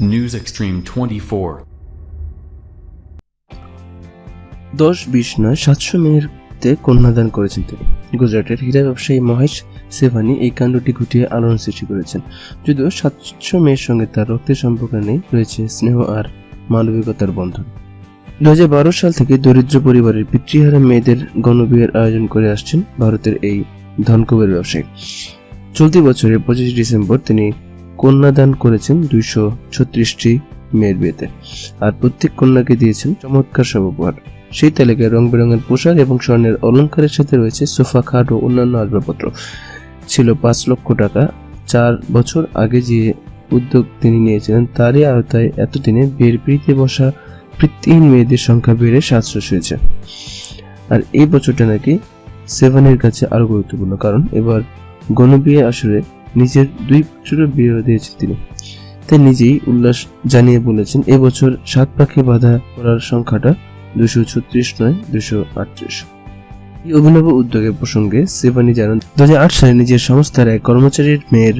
News Extreme 24. দশ বিশ নয়, সাতশো মেয়েরতে কন্যাদান করেছেন তিনি। গুজরাটের হীরা ব্যবসায়ী মহেশ সেভানি এই কাণ্ডটি ঘটিয়ে আলোড়ন সৃষ্টি করেছেন। যদিও সাতশো মেয়ের সঙ্গে তার রক্তের সম্পর্ক নেই, রয়েছে স্নেহ আর মানবিকতার বন্ধন। দুহাজার বারো সাল থেকে দরিদ্র পরিবারের পিতৃহারা মেয়েদের গণবিয়ের আয়োজন করে আসছেন ভারতের এই ধনকুবের ব্যবসায়ী। চলতি বছরের পঁচিশে ডিসেম্বর তিনি কন্যাদান করেছেন দুইশো ছত্রিশটি মেয়ের বিয়েতে। আর প্রত্যেক কন্যাকে দিয়েছেন চমৎকার সব উপহার। সেই তালিকায় রং বেরঙের পোশাক এবং স্বর্ণের অলংকারের সাথে রয়েছে সোফা, খাট ও অন্যান্য আসবাবপত্র। ছিল পাঁচ লক্ষ টাকা। চার বছর আগে যে উদ্যোগ তিনি নিয়েছিলেন, তারই আওতায় এতদিনে বিয়ের পিড়িতে বসা কৃত্রিম মেয়েদের সংখ্যা বেড়ে সাতশো হয়েছে আর এই বছরটা নাকি সেভেনের কাছে আরও গুরুত্বপূর্ণ, কারণ এবার গণবিয়ে আসরে নিজের দুই পুত্রের বিয়ে দিয়েছে তিনি। তাই নিজেই উল্লাস জানিয়ে বলেছেন এবছর সাত পাখি বাধা করার সংখ্যাটা দুশো ছত্রিশ নয় দুশো আটত্রিশ। এই অভিনব উদ্যোগের প্রসঙ্গে সেবানি জানান, দুই হাজার আট সালে নিজের সংস্থার এক কর্মচারীর মেয়ের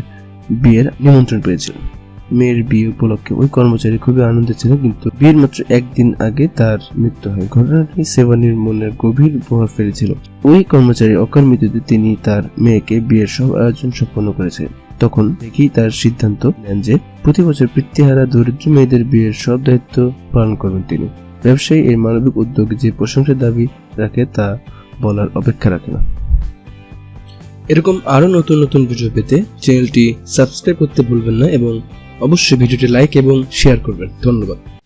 বিয়ের নিমন্ত্রণ পেয়েছিলেন। মেয়ের বিয়ে উপলক্ষে। ওই কর্মচারী খুবই আনন্দে ছিল, কিন্তু বিয়ের মাত্র একদিন আগে তার মৃত্যু হয়। ঘটনাটি সেবানির মনের গভীর প্রভাব ফেলেছিল। ওই কর্মচারী অকাল মৃত্যুতে তিনি তার মেয়েকে বিয়ের সব আয়োজন সম্পন্ন করেছিলেন তখন দেখেই তার সিদ্ধান্ত নেন যে প্রতি বছর পিতৃহারা দরিদ্র মেয়েদের বিয়ের সব দায়িত্ব পালন করবেন তিনি। ব্যবসায়ী এই মানবিক উদ্যোগ যে প্রশংসার দাবি রাখে তা বলার অপেক্ষা রাখে না। এরকম আরও নতুন নতুন ভিডিও পেতে চ্যানেলটি সাবস্ক্রাইব করতে ভুলবেন না এবং অবশ্যই ভিডিওটি লাইক এবং শেয়ার করবেন। ধন্যবাদ।